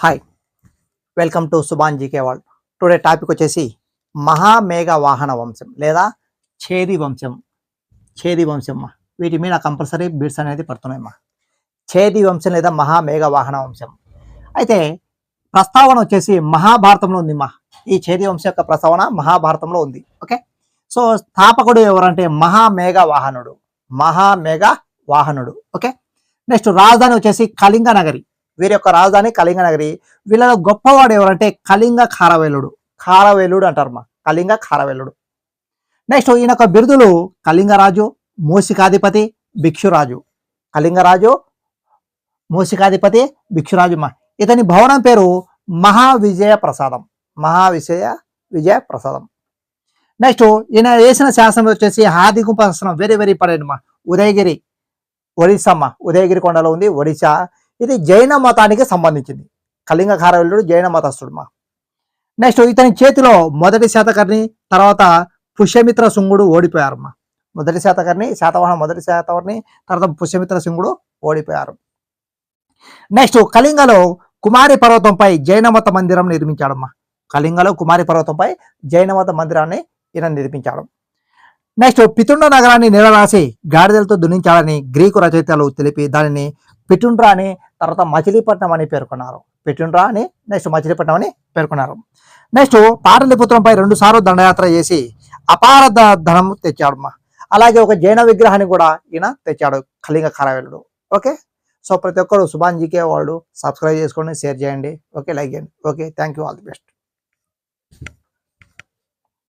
Hi welcome to Subhan GK world today topic వచ్చేసి మహామేఘ వాహన వంశం లేదా ఛేది వంశం. ఛేది వంశం వీటి మీద కంపల్సరీ బిడ్స్ అనేది పడుతున్నాయమ్మా చేది వంశం లేదా మహామేఘ వాహన వంశం. అయితే ప్రస్తావన వచ్చేసి మహాభారతంలో ఉంది మా ఈ చేది వంశం యొక్క ప్రస్తావన మహాభారతంలో ఉంది. ఓకే సో స్థాపకుడు ఎవరంటే మహామేఘ వాహనుడు. మహామేఘ వాహనుడు. ఓకే నెక్స్ట్ రాజధాని వచ్చేసి కళింగ నగరి. వీరి యొక్క రాజధాని కళింగ నగరి వీళ్ళలో గొప్పవాడు ఎవరంటే కళింగ ఖారవేలుడు ఖారవేలుడు అంటారు మా. కళింగ ఖారవేలుడు నెక్స్ట్ ఈయన యొక్క బిరుదులు కళింగరాజు మూసికాధిపతి భిక్షురాజు. కళింగరాజు మూసికాధిపతి భిక్షురాజు మా. ఇతని భవనం పేరు మహావిజయ ప్రసాదం మహావిజయ విజయ ప్రసాదం నెక్స్ట్ ఈయన వేసిన శాసనం వచ్చేసి హాదిగుంప శాసనం. వెరీ వెరీ ఇంపార్టెంట్ మా. ఉదయగిరి ఒడిస్సా అమ్మ ఉదయగిరి కొండలో ఉంది ఒడిశా ఇది జైన మతానికి సంబంధించింది. కళింగ ఖారవేలుడు జైన మతస్థుడు మా నెక్స్ట్ ఇతని చేతిలో మొదటి శాతకర్ణి తర్వాత పుష్యమిత్ర శృంగుడు ఓడిపోయారమ్మా. మొదటి శాతకర్ణి శాతవాహన మొదటి శాతవర్ణి తర్వాత పుష్యమిత్ర శృంగుడు ఓడిపోయారు. నెక్స్ట్ కళింగలో కుమారి పర్వతంపై జైన మత మందిరం నిర్మించాడమ్మా. కళింగలో కుమారి పర్వతంపై జైన మత మందిరాన్ని ఈయన నిర్మించాడు. నెక్స్ట్ పితుండ నగరాన్ని నిలరాసి గాడిదలతో దున్నించాడని గ్రీకు రచయితలు తెలిపి దానిని పిటుండ్రా అని తర్వాత మచిలీపట్నం అని పేర్కొన్నారు. పిటుండ్రా అని నెక్స్ట్ మచిలీపట్నం అని పేర్కొన్నారు. నెక్స్ట్ పాటలిపుత్రంపై రెండు సార్లు దండయాత్ర చేసి అపార ధనం తెచ్చాడు అలాగే ఒక జైన విగ్రహాన్ని కూడా ఈయన తెచ్చాడు కళింగ కారవేలుడు. ఓకే? సో ప్రతి ఒక్కరు సుభాన్ జీకే వాళ్ళు. సబ్స్క్రైబ్ చేసుకోండి షేర్ చేయండి. ఓకే? లైక్ చేయండి. Okay? Thank you all the best